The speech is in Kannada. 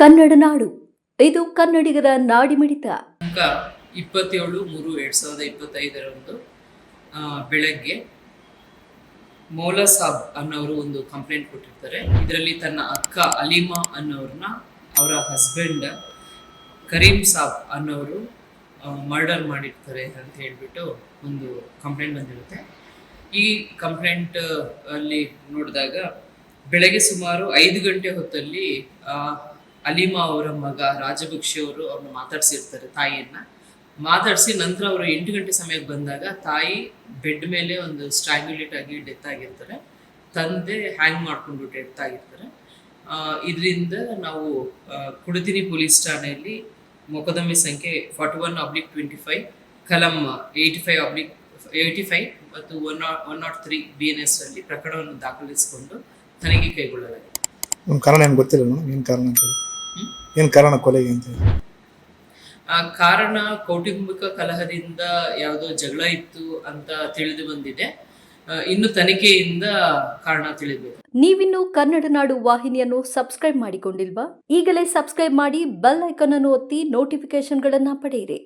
ಕನ್ನಡ ನಾಡು. ಇದು ಕನ್ನಡಿಗರ ನಾಡಿಮಿಡಿತ. ಇಪ್ಪತ್ತೇಳು ಮೂರು ಎರಡ್ ಸಾವಿರದ ಇಪ್ಪತ್ತೈದರಂದು ಬೆಳಗ್ಗೆ ಮೌಲಾ ಸಾಬ್ ಅನ್ನೋರು ಒಂದು ಕಂಪ್ಲೇಂಟ್ ಕೊಟ್ಟಿರ್ತಾರೆ. ಇದರಲ್ಲಿ ತನ್ನ ಅಕ್ಕ ಅಲಿಮಾ ಅನ್ನೋರನ್ನ ಅವರ ಹಸ್ಬೆಂಡ್ ಕರೀಂ ಸಾಬ್ ಅನ್ನೋರು ಮರ್ಡರ್ ಮಾಡಿರ್ತಾರೆ ಅಂತ ಹೇಳ್ಬಿಟ್ಟು ಒಂದು ಕಂಪ್ಲೇಂಟ್ ಬಂದಿರುತ್ತೆ. ಈ ಕಂಪ್ಲೇಂಟ್, ಅಲ್ಲಿ ನೋಡಿದಾಗ ಬೆಳಗ್ಗೆ ಸುಮಾರು ಐದು ಗಂಟೆ ಹೊತ್ತಲ್ಲಿ ಅಲಿಮಾ ಅವರ ಮಗ ರಾಜಭಕ್ಷಿ ಅವರು ಅವ್ರನ್ನ ಮಾತಾಡ್ಸಿರ್ತಾರೆ ತಾಯಿಯನ್ನ. ಮಾತಾಡಿಸಿ ನಂತರ ಅವರು ಎಂಟು ಗಂಟೆ ಸಮಯಕ್ಕೆ ಬಂದಾಗ ತಾಯಿ ಬೆಡ್ ಮೇಲೆ ಒಂದು ಸ್ಟ್ರಾಂಗ್ಯುಲೇಟ್ ಆಗಿ ಡೆತ್ ಆಗಿರ್ತಾರೆ. ತಂದೆ ಹ್ಯಾಂಗ್ ಮಾಡ್ಕೊಂಡು ಡೆತ್ ಆಗಿರ್ತಾರೆ. ಇದರಿಂದ ನಾವು ಕುಡತಿನಿ ಪೊಲೀಸ್ ಠಾಣೆಯಲ್ಲಿ ಮೊಕದ್ದಮೆ ಸಂಖ್ಯೆ forty one oblique twenty five, ಕಲಂ eighty five oblique eighty five ಮತ್ತು one naught one naught three B N S ಅಲ್ಲಿ ಪ್ರಕರಣವನ್ನು ದಾಖಲಿಸಿಕೊಂಡು ತನಿಖೆ ಕೈಗೊಳ್ಳಲಾಗಿದೆ. ಕಾರಣ ಏನು ಗೊತ್ತಿಲ್ಲ ಏನು ಕಾರಣ ಅಂತ? ಏನು ಕಾರಣ ಕೊಲೆಗೆ ಅಂತ? ಹೇಳಿ ಆ ಕಾರಣ ಕೌಟುಂಬಿಕ ಕಲಹದಿಂದ ಯಾವುದೋ ಜಗಳ ಇತ್ತು ಅಂತ ತಿಳಿದು ಬಂದಿದೆ. ಇನ್ನು ತನಿಖೆಯಿಂದ ಕಾರಣ ತಿಳಿಬೇಕು. ನೀವಿನ್ನು ಕನ್ನಡ ನಾಡು ವಾಹಿನಿಯನ್ನು ಸಬ್ಸ್ಕ್ರೈಬ್ ಮಾಡಿಕೊಂಡಿಲ್ವಾ? ಈಗಲೇ ಸಬ್ಸ್ಕ್ರೈಬ್ ಮಾಡಿ ಬೆಲ್ ಐಕಾನ್ ಅನ್ನು ಒತ್ತಿ ನೋಟಿಫಿಕೇಶನ್ಗಳನ್ನು ಪಡೆಯಿರಿ.